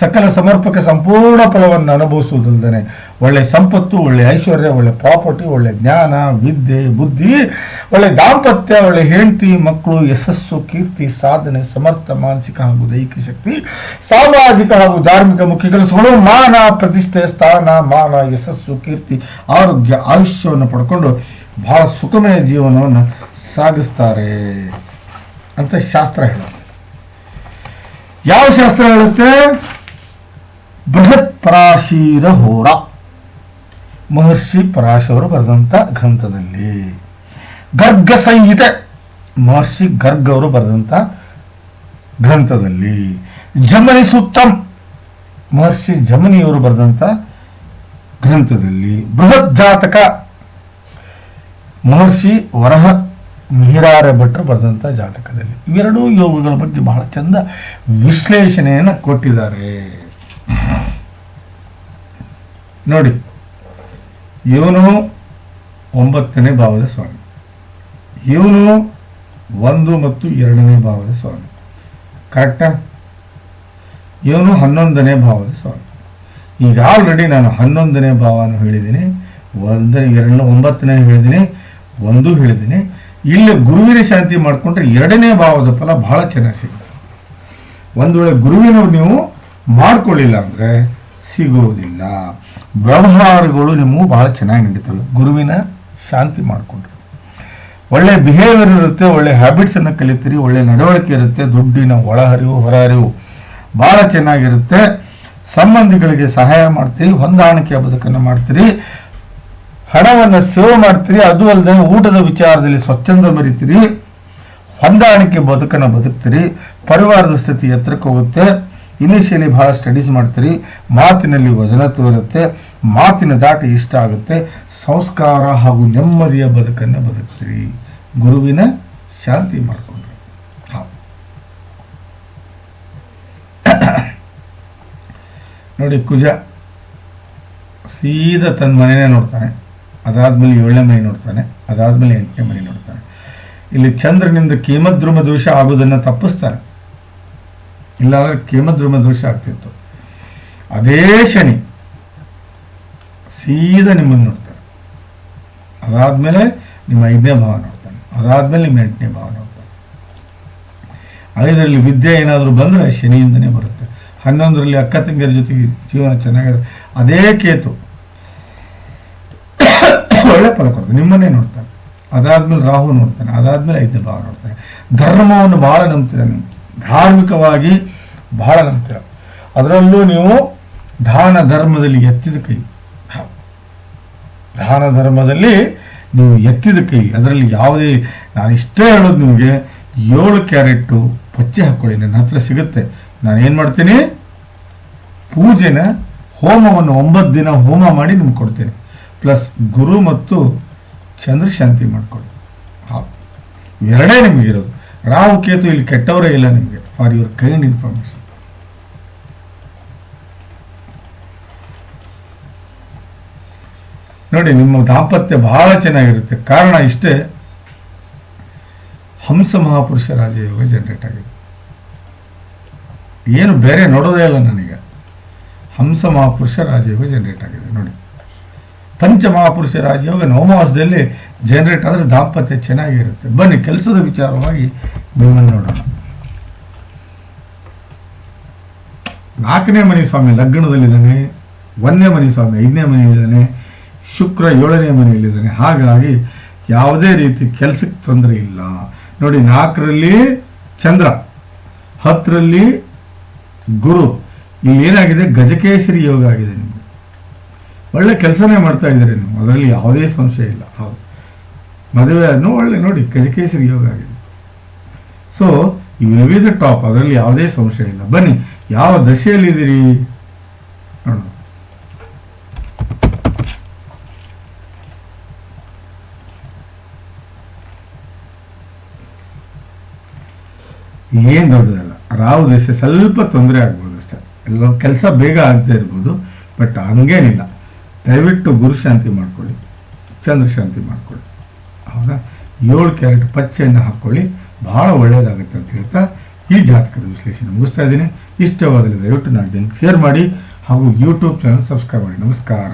ಸಕಲ ಸಮರ್ಪಕ ಸಂಪೂರ್ಣ ಫಲವನ್ನು ಅನುಭವಿಸುವುದಲ್ಲದೆ ಒಳ್ಳೆ ಸಂಪತ್ತು, ಒಳ್ಳೆ ಐಶ್ವರ್ಯ, ಒಳ್ಳೆ ಪ್ರಾಪರ್ಟಿ, ಒಳ್ಳೆ ಜ್ಞಾನ, ವಿದ್ಯೆ, ಬುದ್ಧಿ, ಒಳ್ಳೆ ದಾಂಪತ್ಯ, ಒಳ್ಳೆ ಹೆಂಡತಿ, ಮಕ್ಕಳು, ಯಶಸ್ಸು, ಕೀರ್ತಿ, ಸಾಧನೆ, ಸಮರ್ಥ, ಮಾನಸಿಕ ಹಾಗೂ ದೈಹಿಕ ಶಕ್ತಿ, ಸಾಮಾಜಿಕ ಹಾಗೂ ಧಾರ್ಮಿಕ ಮುಖ್ಯ ಕೆಲಸಗಳು, ಮಾನ, ಪ್ರತಿಷ್ಠೆ, ಸ್ಥಾನ, ಮಾನ, ಯಶಸ್ಸು, ಕೀರ್ತಿ, ಆರೋಗ್ಯ, ಆಯುಷ್ಯವನ್ನು ಪಡ್ಕೊಂಡು ಬಹಳ ಸುಖಮಯ ಜೀವನವನ್ನು ಸಾಗಿಸ್ತಾರೆ ಅಂತ ಶಾಸ್ತ್ರ ಹೇಳುತ್ತೆ. ಯಾವ ಶಾಸ್ತ್ರ ಹೇಳುತ್ತೆ? ಬೃಹತ್ ಪರಾಶೀರ ಹೋರ. ಮಹರ್ಷಿ ಪರಾಶವರು ಬರೆದಂಥ ಗ್ರಂಥದಲ್ಲಿ. ಗರ್ಗ ಸಂಹಿತೆ ಮಹರ್ಷಿ ಗರ್ಗ ಅವರು ಬರೆದಂಥ ಗ್ರಂಥದಲ್ಲಿ. ಜಮನಿ ಸುತ್ತಮ್ ಮಹರ್ಷಿ ಜಮನಿಯವರು ಬರೆದಂಥ ಗ್ರಂಥದಲ್ಲಿ. ಬೃಹತ್ ಜಾತಕ. ಮಹರ್ಷಿ ವರಹ ಮಿಹಿರಾರ ಭಟ್ರು ಬರೆದಂಥ ಜಾತಕದಲ್ಲಿ. ಇವೆರಡೂ ಯೋಗಗಳ ಬಗ್ಗೆ ಬಹಳ ಚಂದ ವಿಶ್ಲೇಷಣೆಯನ್ನು ಕೊಟ್ಟಿದ್ದಾರೆ. ನೋಡಿ, ಇವನು ಒಂಬತ್ತನೇ ಭಾವದ ಸ್ವಾಮಿ. ಇವನು ಒಂದು ಮತ್ತು ಎರಡನೇ ಭಾವದ ಸ್ವಾಮಿ. ಕರೆಕ್ಟ ಇವನು ಹನ್ನೊಂದನೇ ಭಾವದ ಸ್ವಾಮಿ. ಈಗ ಆಲ್ರೆಡಿ ನಾನು ಹನ್ನೊಂದನೇ ಭಾವನ ಹೇಳಿದ್ದೀನಿ, ಒಂದನೇ, ಎರಡನೇ, ಒಂಬತ್ತನೇ ಹೇಳಿದ್ದೀನಿ, ಒಂದು ಹೇಳಿದ್ದೀನಿ. ಇಲ್ಲಿ ಗುರುವಿನ ಶಾಂತಿ ಮಾಡಿಕೊಂಡ್ರೆ ಎರಡನೇ ಭಾವದ ಫಲ ಬಹಳ ಚೆನ್ನಾಗಿ ಸಿಗುತ್ತೆ. ಒಂದು ವೇಳೆ ಗುರುವಿನ ನೀವು ಮಾಡ್ಕೊಳ್ಳಿಲ್ಲ ಅಂದರೆ ಸಿಗೋದಿಲ್ಲ ವ್ಯವಹಾರಗಳು ನಿಮಗೆ ಬಹಳ ಚೆನ್ನಾಗಿ ನಡೀತವೆ. ಗುರುವಿನ ಶಾಂತಿ ಮಾಡಿಕೊಂಡ್ರೆ. ಒಳ್ಳೆ ಬಿಹೇವಿಯರ್ ಇರುತ್ತೆ, ಒಳ್ಳೆ ಹ್ಯಾಬಿಟ್ಸನ್ನು ಕಲಿತೀರಿ, ಒಳ್ಳೆ ನಡವಳಿಕೆ ಇರುತ್ತೆ, ದುಡ್ಡಿನ ಒಳಹರಿವು, ಹೊರಹರಿವು ಬಹಳ ಚೆನ್ನಾಗಿರುತ್ತೆ. ಸಂಬಂಧಿಗಳಿಗೆ ಸಹಾಯ ಮಾಡ್ತೀರಿ, ಹೊಂದಾಣಿಕೆ ಬದುಕನ್ನು ಮಾಡ್ತೀರಿ. ಹಣವನ್ನು ಸೇವ್ ಮಾಡ್ತೀರಿ, ಅದು ಅಲ್ಲದೆ ಊಟದ ವಿಚಾರದಲ್ಲಿ ಸ್ವಚ್ಛಂದ ಮರಿತೀರಿ, ಹೊಂದಾಣಿಕೆ ಬದುಕನ್ನು ಬದುಕ್ತೀರಿ, ಪರಿವಾರದ ಸ್ಥಿತಿ ಎತ್ತರಕ್ಕೆ ಹೋಗುತ್ತೆ ಇನಿಷಿಯಲಿ ಬಹಳ ಸ್ಟಡೀಸ್ ಮಾಡ್ತೀರಿ, ಮಾತಿನಲ್ಲಿ ವಜನ ತೋರುತ್ತೆ, ಮಾತಿನ ದಾಟಿ ಇಷ್ಟ ಆಗುತ್ತೆ, ಸಂಸ್ಕಾರ ಹಾಗೂ ನೆಮ್ಮದಿಯ ಬದುಕನ್ನು ಬದುಕ್ತೀರಿ. ಗುರುವಿನ ಶಾಂತಿ ಮಾಡಿಕೊಂಡ್ರಿ. ನೋಡಿ, ಕುಜ, ಸೀದಾ ತನ್ನ ಮನೆಯೇ ನೋಡ್ತಾನೆ. ಅದಾದ್ಮೇಲೆ ಏಳನೇ ಮನೆ ನೋಡ್ತಾನೆ, ಅದಾದ್ಮೇಲೆ ಎಂಟನೇ ಮನೆ ನೋಡ್ತಾನೆ. ಇಲ್ಲಿ ಚಂದ್ರನಿಂದ ಕೇಮದ್ರುಮ ದೋಷ ಆಗುವುದನ್ನು ತಪ್ಪಿಸ್ತಾನೆ. ಇಲ್ಲಾಂದ್ರೆ ಕೇಮದ್ರುಮ ದೋಷ ಆಗ್ತಿತ್ತು. ಅದೇ ಶನಿ ಸೀದಾ ನಿಮ್ಮನ್ನು ನೋಡ್ತಾನೆ. ಅದಾದ್ಮೇಲೆ ನಿಮ್ಮ ಐದನೇ ಭಾವ ನೋಡ್ತಾನೆ. ಅದಾದ್ಮೇಲೆ ನಿಮ್ಮ ಎಂಟನೇ ಭಾವ ನೋಡ್ತಾನೆ. ಐದರಲ್ಲಿ ವಿದ್ಯೆ ಏನಾದರೂ ಬಂದರೆ ಶನಿಯಿಂದನೇ ಬರುತ್ತೆ. ಹನ್ನೊಂದರಲ್ಲಿ ಅಕ್ಕ ತಂಗಿಯರ ಜೊತೆಗೆ ಜೀವನ ಚೆನ್ನಾಗಿದೆ ಅದೇ ಕೇತು. ಒಳ್ಳೆ ಫಲ ಕೊಡ್ತಾರೆ ನಿಮ್ಮನ್ನೇ ನೋಡ್ತಾರೆ. ಅದಾದ್ಮೇಲೆ ರಾಹು ನೋಡ್ತಾನೆ ಅದಾದ್ಮೇಲೆ ಐದು ಭಾವ ನೋಡ್ತಾನೆ ಧರ್ಮವನ್ನು ಬಹಳ ನಂಬ್ತೀರ ನೀವು. ಧಾರ್ಮಿಕವಾಗಿ ಬಹಳ ನಂಬ್ತೀರ. ಅದರಲ್ಲೂ ನೀವು ದಾನ ಧರ್ಮದಲ್ಲಿ ಎತ್ತಿದ ಕೈ. ದಾನ ಧರ್ಮದಲ್ಲಿ ನೀವು ಎತ್ತಿದ ಕೈ. ಅದರಲ್ಲಿ ಯಾವುದೇ, ನಾನು ಇಷ್ಟೇ ಹೇಳೋದು ನಿಮಗೆ, ಏಳು ಕ್ಯಾರೆಟ್ಟು ಪಚ್ಚೆ ಹಾಕ್ಕೊಳ್ಳಿ ನನ್ನ ಹತ್ರ ಸಿಗುತ್ತೆ. ನಾನು ಏನು ಮಾಡ್ತೀನಿ? ಪೂಜೆನ ಹೋಮವನ್ನು ಒಂಬತ್ತು ದಿನ ಹೋಮ ಮಾಡಿ ನಿಮ್ಗೆ ಕೊಡ್ತೇನೆ. ಪ್ಲಸ್ ಗುರು ಮತ್ತು ಚಂದ್ರ ಶಾಂತಿ ಹೌದು ಎರಡೇ ನಿಮಗಿರೋದು ರಾಹು, ಕೇತು ಇಲ್ಲಿ ಕೆಟ್ಟವರೇ ಇಲ್ಲ ನಿಮಗೆ. ಫಾರ್ ಯುವರ್ ಕೈಂಡ್ ಇನ್ಫಾರ್ಮೇಶನ್ ನೋಡಿ, ನಿಮ್ಮ ದಾಂಪತ್ಯ ಬಹಳ ಚೆನ್ನಾಗಿರುತ್ತೆ. ಕಾರಣ ಇಷ್ಟೇ, ಹಂಸ ಮಹಾಪುರುಷ ರಾಜಯೋಗ ಜನರೇಟ್ ಆಗಿದೆ. ಏನು ಬೇರೆ ನೋಡೋದೇ ಇಲ್ಲ ನನಗೆ. ಹಂಸ ಮಹಾಪುರುಷ ರಾಜಯೋಗ ಜನರೇಟ್ ಆಗಿದೆ. ನೋಡಿ ಪಂಚ ಮಹಾಪುರುಷ ರಾಜಯೋಗ ನವಮಾಸದಲ್ಲಿ ಜನರೇಟ್ ಆದರೆ ದಾಂಪತ್ಯ ಚೆನ್ನಾಗಿರುತ್ತೆ. ಬನ್ನಿ, ಕೆಲಸದ ವಿಚಾರವಾಗಿ ನಿಮ್ಮನ್ನು ನೋಡೋಣ. ನಾಲ್ಕನೇ ಮನೆ ಸ್ವಾಮಿ ಲಗ್ನದಲ್ಲಿದ್ದಾನೆ, ಒಂದನೇ ಮನೆ ಸ್ವಾಮಿ ಐದನೇ ಮನೆಯಲ್ಲಿದ್ದಾನೆ ಶುಕ್ರ ಏಳನೇ ಮನೆಯಲ್ಲಿದ್ದಾನೆ ಹಾಗಾಗಿ ಯಾವುದೇ ರೀತಿ ಕೆಲಸಕ್ಕೆ ತೊಂದರೆ ಇಲ್ಲ. ನೋಡಿ, ನಾಲ್ಕರಲ್ಲಿ ಚಂದ್ರ, ಹತ್ತರಲ್ಲಿ ಗುರು. ಇಲ್ಲಿ ಏನಾಗಿದೆ? ಗಜಕೇಶರಿ ಯೋಗ ಆಗಿದೆ ಒಳ್ಳೆ ಕೆಲಸನೇ ಮಾಡ್ತಾ ಇದ್ದೀರಿ ನೀವು. ಅದರಲ್ಲಿ ಯಾವುದೇ ಸಂಶಯ ಇಲ್ಲ. ಹೌದು. ಮದುವೆ ಅದನ್ನು ಒಳ್ಳೆ. ನೋಡಿ ಕಜಕೇಸರಿ ಯೋಗ ಆಗಿದೆ. So you we the top, ಅದರಲ್ಲಿ ಯಾವುದೇ ಸಂಶಯ ಇಲ್ಲ. ಬನ್ನಿ, ಯಾವ ದಶೆಯಲ್ಲಿದ್ದೀರಿ ನೋಡೋಣ. ಏನ್ ದೊಡ್ಡದಲ್ಲ. ರಾವು ದಶೆ ಸ್ವಲ್ಪ ತೊಂದರೆ ಆಗ್ಬೋದು ಅಷ್ಟೇ. ಎಲ್ಲ ಕೆಲಸ ಬೇಗ ಆಗ್ತಾ ಇರ್ಬೋದು, ಬಟ್ ಹಂಗೇನಿಲ್ಲ. ದಯವಿಟ್ಟು ಗುರು ಶಾಂತಿ ಮಾಡ್ಕೊಳ್ಳಿ, ಚಂದ್ರ ಶಾಂತಿ ಮಾಡ್ಕೊಳ್ಳಿ. ಹೌದಾ? ಏಳು ಕ್ಯಾರೆಟ್ ಪಚ್ಚೆಯನ್ನು ಹಾಕ್ಕೊಳ್ಳಿ ಭಾಳ ಒಳ್ಳೆಯದಾಗುತ್ತೆ ಅಂತ ಹೇಳ್ತಾ ಈ ಜಾತಕದ ವಿಶ್ಲೇಷಣೆ ಮುಗಿಸ್ತಾ ಇದ್ದೀನಿ. ಇಷ್ಟವಾದಲ್ಲಿ ದಯವಿಟ್ಟು ನಾಲ್ಕು ಜನಕ್ಕೆ ಶೇರ್ ಮಾಡಿ ಹಾಗೂ ಯೂಟ್ಯೂಬ್ ಚಾನಲ್ ಸಬ್ಸ್ಕ್ರೈಬ್ ಮಾಡಿ. ನಮಸ್ಕಾರ.